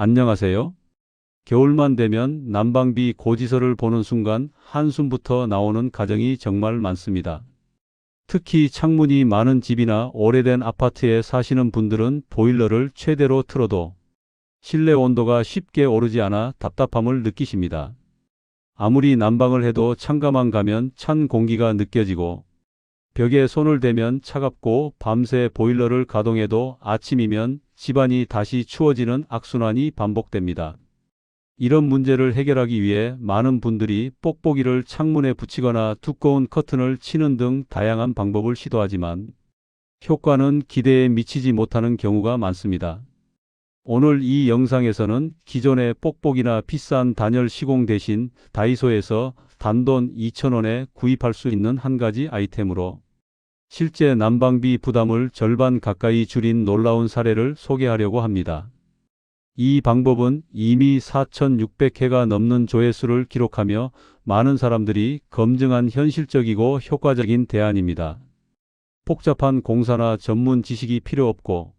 안녕하세요. 겨울만 되면 난방비 고지서를 보는 순간 한숨부터 나오는 가정이 정말 많습니다. 특히 창문이 많은 집이나 오래된 아파트에 사시는 분들은 보일러를 최대로 틀어도 실내 온도가 쉽게 오르지 않아 답답함을 느끼십니다. 아무리 난방을 해도 창가만 가면 찬 공기가 느껴지고 벽에 손을 대면 차갑고 밤새 보일러를 가동해도 아침이면 집안이 다시 추워지는 악순환이 반복됩니다. 이런 문제를 해결하기 위해 많은 분들이 뽁뽁이를 창문에 붙이거나 두꺼운 커튼을 치는 등 다양한 방법을 시도하지만 효과는 기대에 미치지 못하는 경우가 많습니다. 오늘 이 영상에서는 기존의 뽁뽁이나 비싼 단열 시공 대신 다이소에서 단돈 2,000원에 구입할 수 있는 한 가지 아이템으로 실제 난방비 부담을 절반 가까이 줄인 놀라운 사례를 소개하려고 합니다. 이 방법은 이미 4,600회가 넘는 조회수를 기록하며 많은 사람들이 검증한 현실적이고 효과적인 대안입니다. 복잡한 공사나 전문 지식이 필요 없고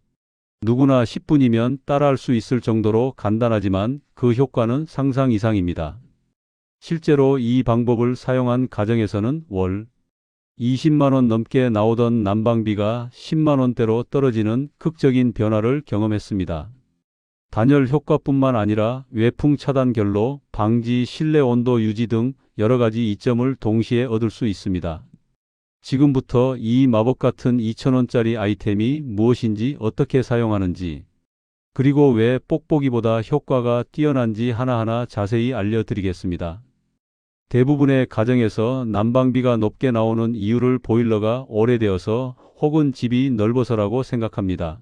누구나 10분이면 따라할 수 있을 정도로 간단하지만 그 효과는 상상 이상입니다. 실제로 이 방법을 사용한 가정에서는 월 20만원 넘게 나오던 난방비가 10만원대로 떨어지는 극적인 변화를 경험했습니다. 단열 효과뿐만 아니라 외풍 차단 결로, 방지, 실내 온도 유지 등 여러 가지 이점을 동시에 얻을 수 있습니다. 지금부터 이 마법 같은 2,000원짜리 아이템이 무엇인지 어떻게 사용하는지, 그리고 왜 뽁뽁이보다 효과가 뛰어난지 하나하나 자세히 알려드리겠습니다. 대부분의 가정에서 난방비가 높게 나오는 이유를 보일러가 오래되어서 혹은 집이 넓어서라고 생각합니다.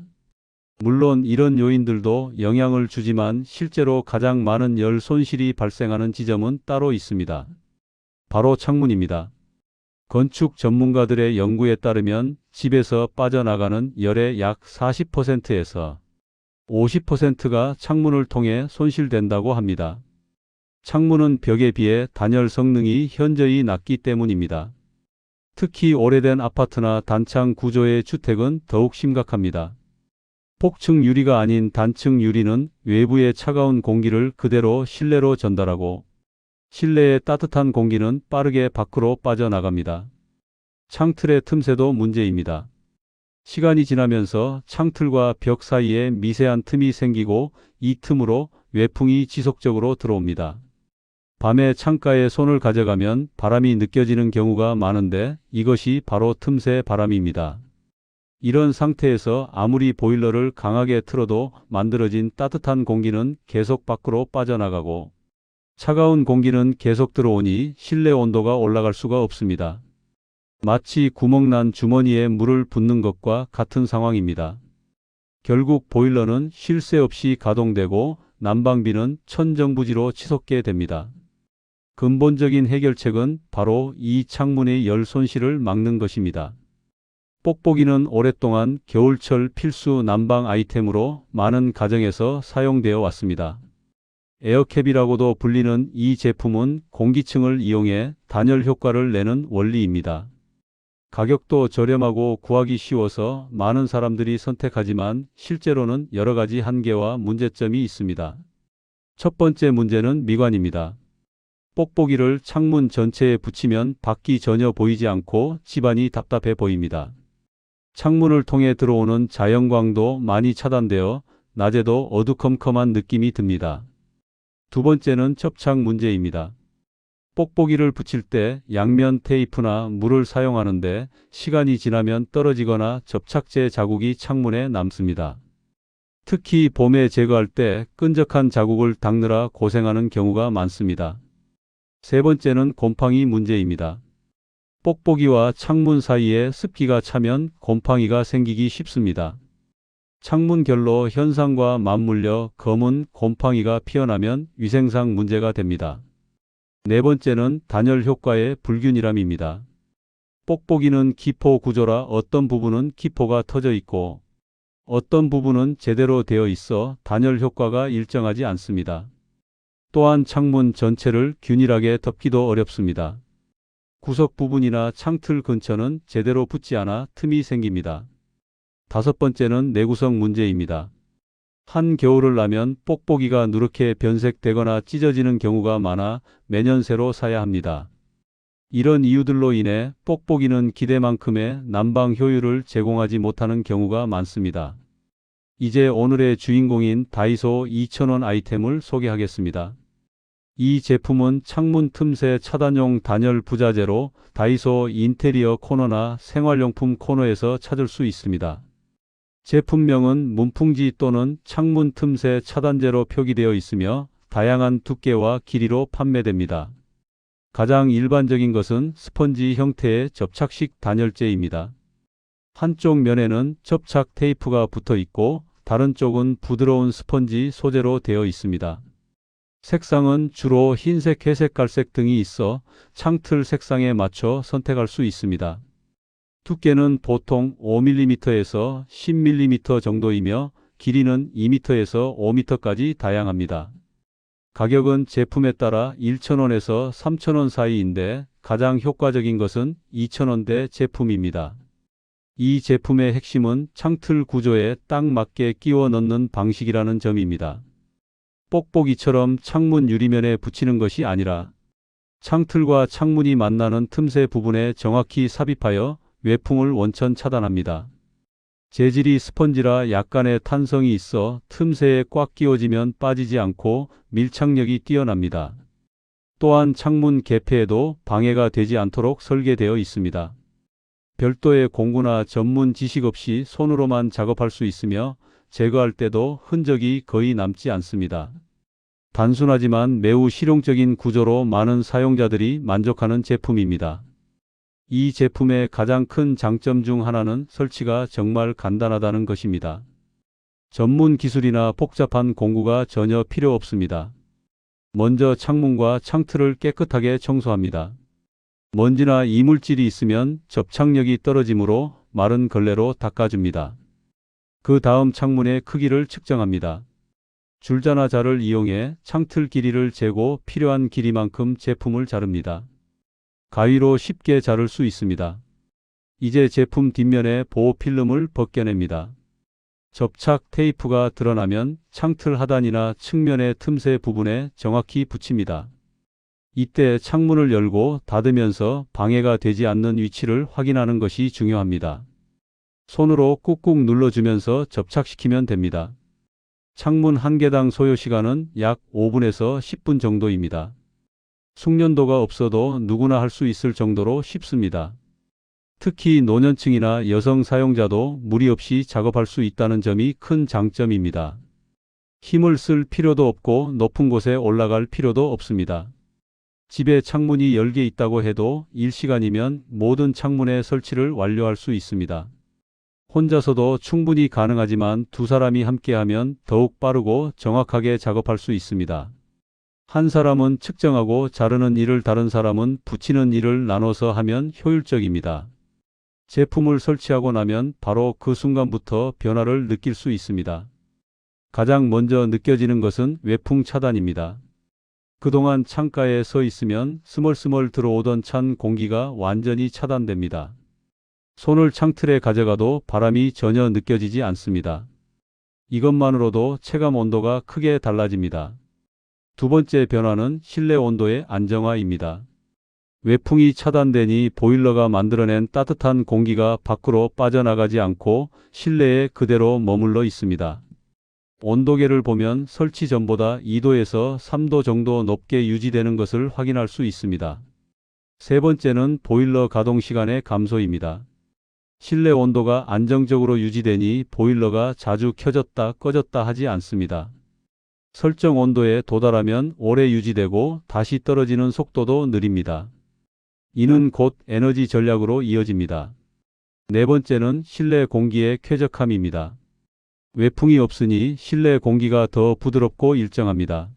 물론 이런 요인들도 영향을 주지만 실제로 가장 많은 열 손실이 발생하는 지점은 따로 있습니다. 바로 창문입니다. 건축 전문가들의 연구에 따르면 집에서 빠져나가는 열의 약 40%에서 50%가 창문을 통해 손실된다고 합니다. 창문은 벽에 비해 단열 성능이 현저히 낮기 때문입니다. 특히 오래된 아파트나 단창 구조의 주택은 더욱 심각합니다. 폭층 유리가 아닌 단층 유리는 외부의 차가운 공기를 그대로 실내로 전달하고 실내의 따뜻한 공기는 빠르게 밖으로 빠져나갑니다. 창틀의 틈새도 문제입니다. 시간이 지나면서 창틀과 벽 사이에 미세한 틈이 생기고 이 틈으로 외풍이 지속적으로 들어옵니다. 밤에 창가에 손을 가져가면 바람이 느껴지는 경우가 많은데 이것이 바로 틈새 바람입니다. 이런 상태에서 아무리 보일러를 강하게 틀어도 만들어진 따뜻한 공기는 계속 밖으로 빠져나가고 차가운 공기는 계속 들어오니 실내 온도가 올라갈 수가 없습니다. 마치 구멍난 주머니에 물을 붓는 것과 같은 상황입니다. 결국 보일러는 쉴 새 없이 가동되고 난방비는 천정부지로 치솟게 됩니다. 근본적인 해결책은 바로 이 창문의 열 손실을 막는 것입니다. 뽁뽁이는 오랫동안 겨울철 필수 난방 아이템으로 많은 가정에서 사용되어 왔습니다. 에어캡이라고도 불리는 이 제품은 공기층을 이용해 단열 효과를 내는 원리입니다. 가격도 저렴하고 구하기 쉬워서 많은 사람들이 선택하지만 실제로는 여러 가지 한계와 문제점이 있습니다. 첫 번째 문제는 미관입니다. 뽁뽁이를 창문 전체에 붙이면 밖이 전혀 보이지 않고 집안이 답답해 보입니다. 창문을 통해 들어오는 자연광도 많이 차단되어 낮에도 어두컴컴한 느낌이 듭니다. 두 번째는 접착 문제입니다. 뽁뽁이를 붙일 때 양면 테이프나 물을 사용하는데 시간이 지나면 떨어지거나 접착제 자국이 창문에 남습니다. 특히 봄에 제거할 때 끈적한 자국을 닦느라 고생하는 경우가 많습니다. 세 번째는 곰팡이 문제입니다. 뽁뽁이와 창문 사이에 습기가 차면 곰팡이가 생기기 쉽습니다. 창문 결로 현상과 맞물려 검은 곰팡이가 피어나면 위생상 문제가 됩니다. 네 번째는 단열 효과의 불균이람입니다. 뽁뽁이는 기포 구조라 어떤 부분은 기포가 터져 있고 어떤 부분은 제대로 되어 있어 단열 효과가 일정하지 않습니다. 또한 창문 전체를 균일하게 덮기도 어렵습니다. 구석 부분이나 창틀 근처는 제대로 붙지 않아 틈이 생깁니다. 다섯 번째는 내구성 문제입니다. 한 겨울을 나면 뽁뽁이가 누렇게 변색되거나 찢어지는 경우가 많아 매년 새로 사야 합니다. 이런 이유들로 인해 뽁뽁이는 기대만큼의 난방 효율을 제공하지 못하는 경우가 많습니다. 이제 오늘의 주인공인 다이소 2,000원 아이템을 소개하겠습니다. 이 제품은 창문 틈새 차단용 단열 부자재로 다이소 인테리어 코너나 생활용품 코너에서 찾을 수 있습니다. 제품명은 문풍지 또는 창문 틈새 차단제로 표기되어 있으며 다양한 두께와 길이로 판매됩니다. 가장 일반적인 것은 스펀지 형태의 접착식 단열재입니다. 한쪽 면에는 접착 테이프가 붙어 있고 다른 쪽은 부드러운 스펀지 소재로 되어 있습니다. 색상은 주로 흰색, 회색, 갈색 등이 있어 창틀 색상에 맞춰 선택할 수 있습니다. 두께는 보통 5mm에서 10mm 정도이며 길이는 2m에서 5m까지 다양합니다. 가격은 제품에 따라 1,000원에서 3,000원 사이인데 가장 효과적인 것은 2,000원대 제품입니다. 이 제품의 핵심은 창틀 구조에 딱 맞게 끼워 넣는 방식이라는 점입니다. 뽁뽁이처럼 창문 유리면에 붙이는 것이 아니라 창틀과 창문이 만나는 틈새 부분에 정확히 삽입하여 외풍을 원천 차단합니다. 재질이 스펀지라 약간의 탄성이 있어 틈새에 꽉 끼워지면 빠지지 않고 밀착력이 뛰어납니다. 또한 창문 개폐에도 방해가 되지 않도록 설계되어 있습니다. 별도의 공구나 전문 지식 없이 손으로만 작업할 수 있으며 제거할 때도 흔적이 거의 남지 않습니다. 단순하지만 매우 실용적인 구조로 많은 사용자들이 만족하는 제품입니다. 이 제품의 가장 큰 장점 중 하나는 설치가 정말 간단하다는 것입니다. 전문 기술이나 복잡한 공구가 전혀 필요 없습니다. 먼저 창문과 창틀을 깨끗하게 청소합니다. 먼지나 이물질이 있으면 접착력이 떨어지므로 마른 걸레로 닦아줍니다. 그 다음 창문의 크기를 측정합니다. 줄자나 자를 이용해 창틀 길이를 재고 필요한 길이만큼 제품을 자릅니다. 가위로 쉽게 자를 수 있습니다. 이제 제품 뒷면에 보호 필름을 벗겨냅니다. 접착 테이프가 드러나면 창틀 하단이나 측면의 틈새 부분에 정확히 붙입니다. 이때 창문을 열고 닫으면서 방해가 되지 않는 위치를 확인하는 것이 중요합니다. 손으로 꾹꾹 눌러주면서 접착시키면 됩니다. 창문 한 개당 소요 시간은 약 5분에서 10분 정도입니다. 숙련도가 없어도 누구나 할 수 있을 정도로 쉽습니다. 특히 노년층이나 여성 사용자도 무리 없이 작업할 수 있다는 점이 큰 장점입니다. 힘을 쓸 필요도 없고 높은 곳에 올라갈 필요도 없습니다. 집에 창문이 열개 있다고 해도 1시간이면 모든 창문의 설치를 완료할 수 있습니다. 혼자서도 충분히 가능하지만 두 사람이 함께하면 더욱 빠르고 정확하게 작업할 수 있습니다. 한 사람은 측정하고 자르는 일을 다른 사람은 붙이는 일을 나눠서 하면 효율적입니다. 제품을 설치하고 나면 바로 그 순간부터 변화를 느낄 수 있습니다. 가장 먼저 느껴지는 것은 외풍 차단입니다. 그동안 창가에 서 있으면 스멀스멀 들어오던 찬 공기가 완전히 차단됩니다. 손을 창틀에 가져가도 바람이 전혀 느껴지지 않습니다. 이것만으로도 체감 온도가 크게 달라집니다. 두 번째 변화는 실내 온도의 안정화입니다. 외풍이 차단되니 보일러가 만들어낸 따뜻한 공기가 밖으로 빠져나가지 않고 실내에 그대로 머물러 있습니다. 온도계를 보면 설치 전보다 2도에서 3도 정도 높게 유지되는 것을 확인할 수 있습니다. 세 번째는 보일러 가동 시간의 감소입니다. 실내 온도가 안정적으로 유지되니 보일러가 자주 켜졌다 꺼졌다 하지 않습니다. 설정 온도에 도달하면 오래 유지되고 다시 떨어지는 속도도 느립니다. 이는 곧 에너지 전략으로 이어집니다. 네 번째는 실내 공기의 쾌적함입니다. 외풍이 없으니 실내 공기가 더 부드럽고 일정합니다.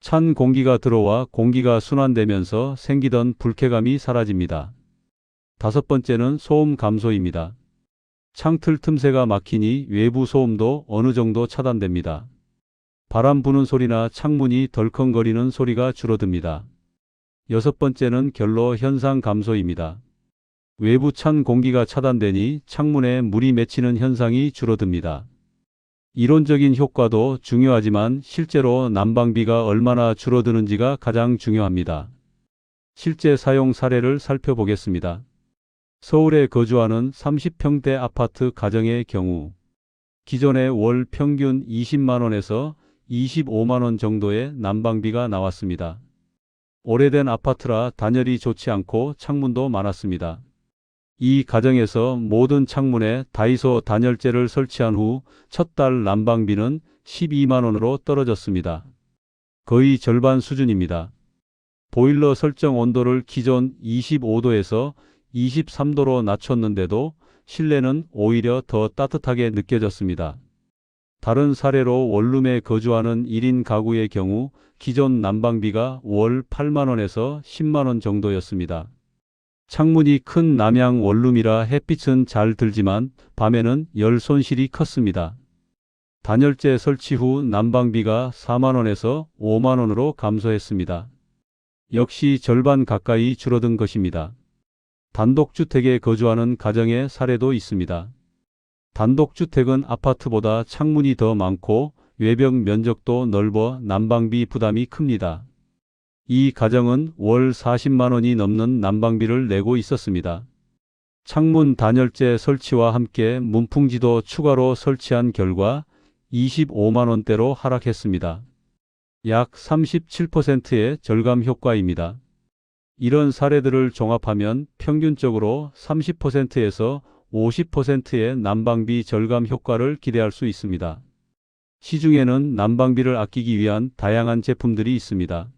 찬 공기가 들어와 공기가 순환되면서 생기던 불쾌감이 사라집니다. 다섯 번째는 소음 감소입니다. 창틀 틈새가 막히니 외부 소음도 어느 정도 차단됩니다. 바람 부는 소리나 창문이 덜컹거리는 소리가 줄어듭니다. 여섯 번째는 결로 현상 감소입니다. 외부 찬 공기가 차단되니 창문에 물이 맺히는 현상이 줄어듭니다. 이론적인 효과도 중요하지만 실제로 난방비가 얼마나 줄어드는지가 가장 중요합니다. 실제 사용 사례를 살펴보겠습니다. 서울에 거주하는 30평대 아파트 가정의 경우 기존에 월 평균 20만 원에서 25만 원 정도의 난방비가 나왔습니다. 오래된 아파트라 단열이 좋지 않고 창문도 많았습니다. 이 가정에서 모든 창문에 다이소 단열재를 설치한 후 첫 달 난방비는 12만 원으로 떨어졌습니다. 거의 절반 수준입니다. 보일러 설정 온도를 기존 25도에서 23도로 낮췄는데도 실내는 오히려 더 따뜻하게 느껴졌습니다. 다른 사례로 원룸에 거주하는 1인 가구의 경우 기존 난방비가 월 8만원에서 10만원 정도였습니다. 창문이 큰 남향 원룸이라 햇빛은 잘 들지만 밤에는 열 손실이 컸습니다. 단열재 설치 후 난방비가 4만원에서 5만원으로 감소했습니다. 역시 절반 가까이 줄어든 것입니다. 단독주택에 거주하는 가정의 사례도 있습니다. 단독주택은 아파트보다 창문이 더 많고 외벽 면적도 넓어 난방비 부담이 큽니다. 이 가정은 월 40만 원이 넘는 난방비를 내고 있었습니다. 창문 단열재 설치와 함께 문풍지도 추가로 설치한 결과 25만 원대로 하락했습니다. 약 37%의 절감 효과입니다. 이런 사례들을 종합하면 평균적으로 30%에서 50%의 난방비 절감 효과를 기대할 수 있습니다. 시중에는 난방비를 아끼기 위한 다양한 제품들이 있습니다.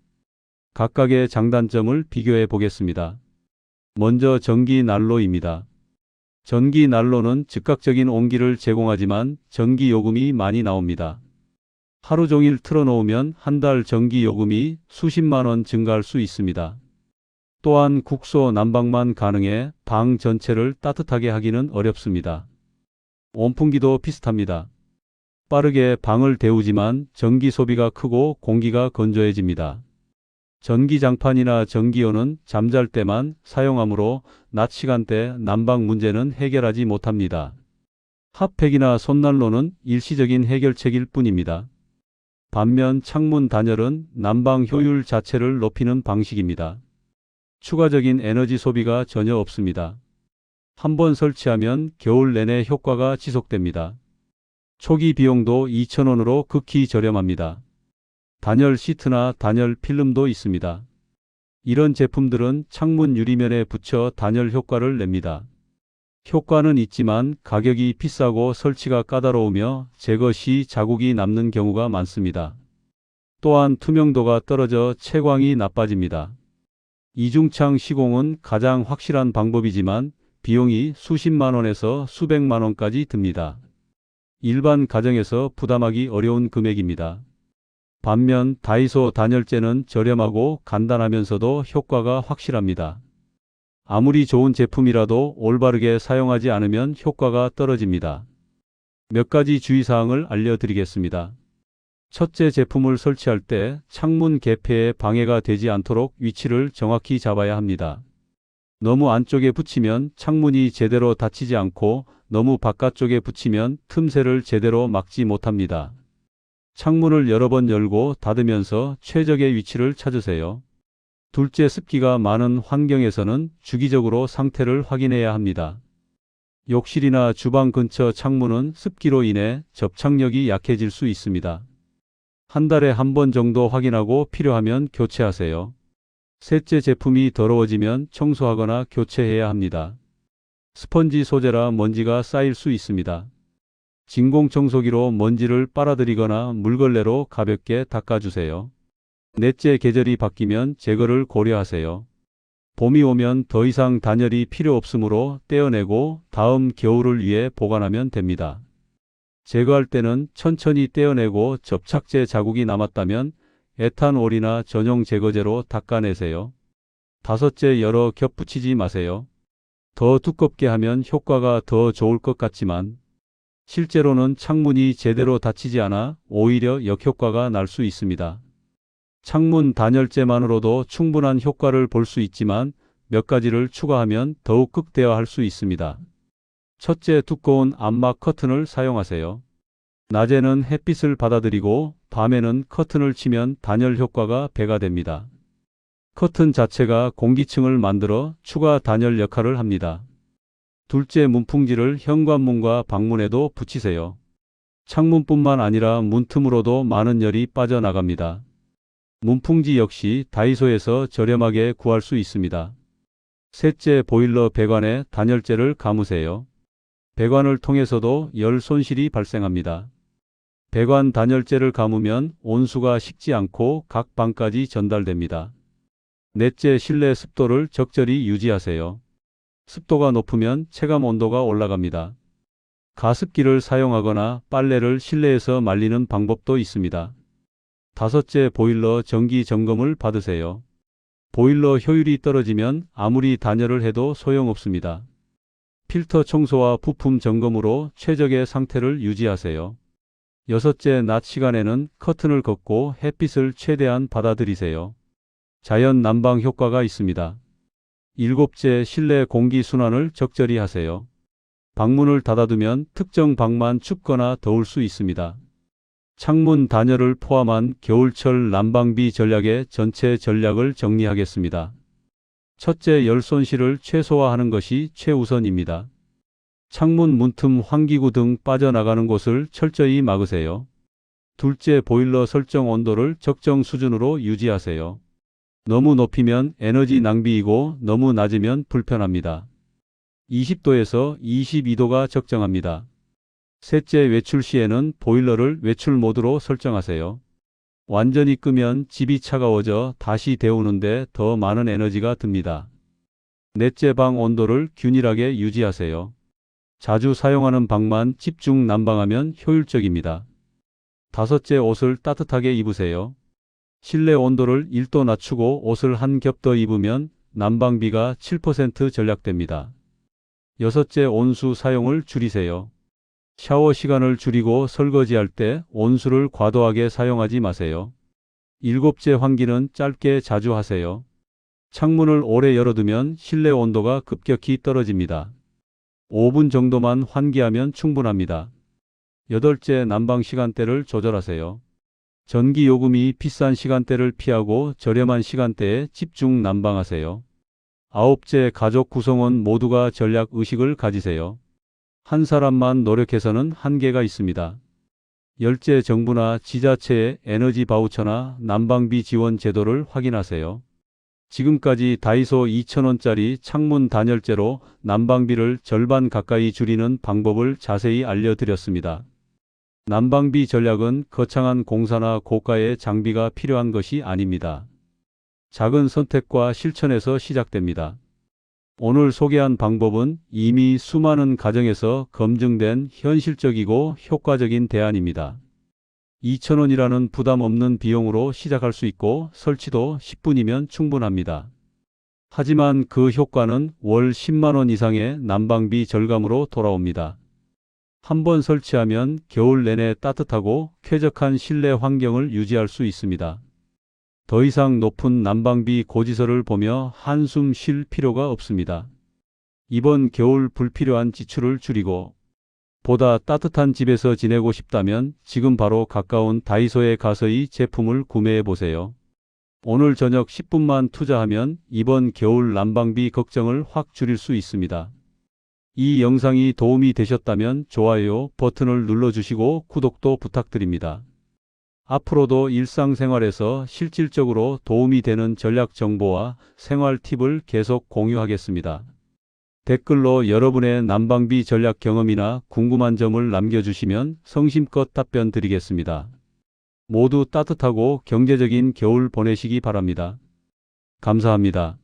각각의 장단점을 비교해 보겠습니다. 먼저 전기 난로입니다. 전기 난로는 즉각적인 온기를 제공하지만 전기 요금이 많이 나옵니다. 하루 종일 틀어놓으면 한 달 전기 요금이 수십만 원 증가할 수 있습니다. 또한 국소 난방만 가능해 방 전체를 따뜻하게 하기는 어렵습니다. 온풍기도 비슷합니다. 빠르게 방을 데우지만 전기 소비가 크고 공기가 건조해집니다. 전기장판이나 전기요는 잠잘 때만 사용하므로 낮 시간대 난방 문제는 해결하지 못합니다. 핫팩이나 손난로는 일시적인 해결책일 뿐입니다. 반면 창문 단열은 난방 효율 자체를 높이는 방식입니다. 추가적인 에너지 소비가 전혀 없습니다. 한번 설치하면 겨울 내내 효과가 지속됩니다. 초기 비용도 2,000원으로 극히 저렴합니다. 단열 시트나 단열 필름도 있습니다. 이런 제품들은 창문 유리면에 붙여 단열 효과를 냅니다. 효과는 있지만 가격이 비싸고 설치가 까다로우며 제거 시 자국이 남는 경우가 많습니다. 또한 투명도가 떨어져 채광이 나빠집니다. 이중창 시공은 가장 확실한 방법이지만 비용이 수십만 원에서 수백만 원까지 듭니다. 일반 가정에서 부담하기 어려운 금액입니다. 반면 다이소 단열재는 저렴하고 간단하면서도 효과가 확실합니다. 아무리 좋은 제품이라도 올바르게 사용하지 않으면 효과가 떨어집니다. 몇 가지 주의사항을 알려드리겠습니다. 첫째 제품을 설치할 때 창문 개폐에 방해가 되지 않도록 위치를 정확히 잡아야 합니다. 너무 안쪽에 붙이면 창문이 제대로 닫히지 않고 너무 바깥쪽에 붙이면 틈새를 제대로 막지 못합니다. 창문을 여러 번 열고 닫으면서 최적의 위치를 찾으세요. 둘째 습기가 많은 환경에서는 주기적으로 상태를 확인해야 합니다. 욕실이나 주방 근처 창문은 습기로 인해 접착력이 약해질 수 있습니다. 한 달에 한 번 정도 확인하고 필요하면 교체하세요. 셋째 제품이 더러워지면 청소하거나 교체해야 합니다. 스펀지 소재라 먼지가 쌓일 수 있습니다. 진공청소기로 먼지를 빨아들이거나 물걸레로 가볍게 닦아주세요. 넷째 계절이 바뀌면 제거를 고려하세요. 봄이 오면 더 이상 단열이 필요 없으므로 떼어내고 다음 겨울을 위해 보관하면 됩니다. 제거할 때는 천천히 떼어내고 접착제 자국이 남았다면 에탄올이나 전용 제거제로 닦아내세요. 다섯째 여러 겹 붙이지 마세요. 더 두껍게 하면 효과가 더 좋을 것 같지만 실제로는 창문이 제대로 닫히지 않아 오히려 역효과가 날 수 있습니다. 창문 단열재만으로도 충분한 효과를 볼 수 있지만 몇 가지를 추가하면 더욱 극대화할 수 있습니다. 첫째, 두꺼운 암막 커튼을 사용하세요. 낮에는 햇빛을 받아들이고 밤에는 커튼을 치면 단열 효과가 배가 됩니다. 커튼 자체가 공기층을 만들어 추가 단열 역할을 합니다. 둘째 문풍지를 현관문과 방문에도 붙이세요. 창문뿐만 아니라 문틈으로도 많은 열이 빠져나갑니다. 문풍지 역시 다이소에서 저렴하게 구할 수 있습니다. 셋째 보일러 배관에 단열재를 감으세요. 배관을 통해서도 열 손실이 발생합니다. 배관 단열재를 감으면 온수가 식지 않고 각 방까지 전달됩니다. 넷째 실내 습도를 적절히 유지하세요. 습도가 높으면 체감 온도가 올라갑니다. 가습기를 사용하거나 빨래를 실내에서 말리는 방법도 있습니다. 다섯째 보일러 정기 점검을 받으세요. 보일러 효율이 떨어지면 아무리 단열을 해도 소용없습니다. 필터 청소와 부품 점검으로 최적의 상태를 유지하세요. 여섯째 낮 시간에는 커튼을 걷고 햇빛을 최대한 받아들이세요. 자연 난방 효과가 있습니다. 일곱째 실내 공기 순환을 적절히 하세요. 방문을 닫아두면 특정 방만 춥거나 더울 수 있습니다. 창문 단열을 포함한 겨울철 난방비 전략의 전체 전략을 정리하겠습니다. 첫째, 열 손실을 최소화하는 것이 최우선입니다. 창문 문틈 환기구 등 빠져나가는 곳을 철저히 막으세요. 둘째, 보일러 설정 온도를 적정 수준으로 유지하세요. 너무 높이면 에너지 낭비이고 너무 낮으면 불편합니다. 20도에서 22도가 적정합니다. 셋째, 외출 시에는 보일러를 외출 모드로 설정하세요. 완전히 끄면 집이 차가워져 다시 데우는데 더 많은 에너지가 듭니다. 넷째, 방 온도를 균일하게 유지하세요. 자주 사용하는 방만 집중 난방하면 효율적입니다. 다섯째, 옷을 따뜻하게 입으세요. 실내 온도를 1도 낮추고 옷을 한 겹 더 입으면 난방비가 7% 절약됩니다. 여섯째, 온수 사용을 줄이세요. 샤워 시간을 줄이고 설거지할 때 온수를 과도하게 사용하지 마세요. 일곱째, 환기는 짧게 자주 하세요. 창문을 오래 열어두면 실내 온도가 급격히 떨어집니다. 5분 정도만 환기하면 충분합니다. 여덟째, 난방 시간대를 조절하세요. 전기 요금이 비싼 시간대를 피하고 저렴한 시간대에 집중 난방하세요. 아홉째, 가족 구성원 모두가 전략 의식을 가지세요. 한 사람만 노력해서는 한계가 있습니다. 열째, 정부나 지자체의 에너지 바우처나 난방비 지원 제도를 확인하세요. 지금까지 다이소 2,000원짜리 창문 단열재로 난방비를 절반 가까이 줄이는 방법을 자세히 알려드렸습니다. 난방비 전략은 거창한 공사나 고가의 장비가 필요한 것이 아닙니다. 작은 선택과 실천에서 시작됩니다. 오늘 소개한 방법은 이미 수많은 가정에서 검증된 현실적이고 효과적인 대안입니다. 2,000원이라는 부담 없는 비용으로 시작할 수 있고 설치도 10분이면 충분합니다. 하지만 그 효과는 월 10만원 이상의 난방비 절감으로 돌아옵니다. 한 번 설치하면 겨울 내내 따뜻하고 쾌적한 실내 환경을 유지할 수 있습니다. 더 이상 높은 난방비 고지서를 보며 한숨 쉴 필요가 없습니다. 이번 겨울 불필요한 지출을 줄이고 보다 따뜻한 집에서 지내고 싶다면 지금 바로 가까운 다이소에 가서 이 제품을 구매해 보세요. 오늘 저녁 10분만 투자하면 이번 겨울 난방비 걱정을 확 줄일 수 있습니다. 이 영상이 도움이 되셨다면 좋아요 버튼을 눌러주시고 구독도 부탁드립니다. 앞으로도 일상생활에서 실질적으로 도움이 되는 전략 정보와 생활 팁을 계속 공유하겠습니다. 댓글로 여러분의 난방비 전략 경험이나 궁금한 점을 남겨주시면 성심껏 답변 드리겠습니다. 모두 따뜻하고 경제적인 겨울 보내시기 바랍니다. 감사합니다.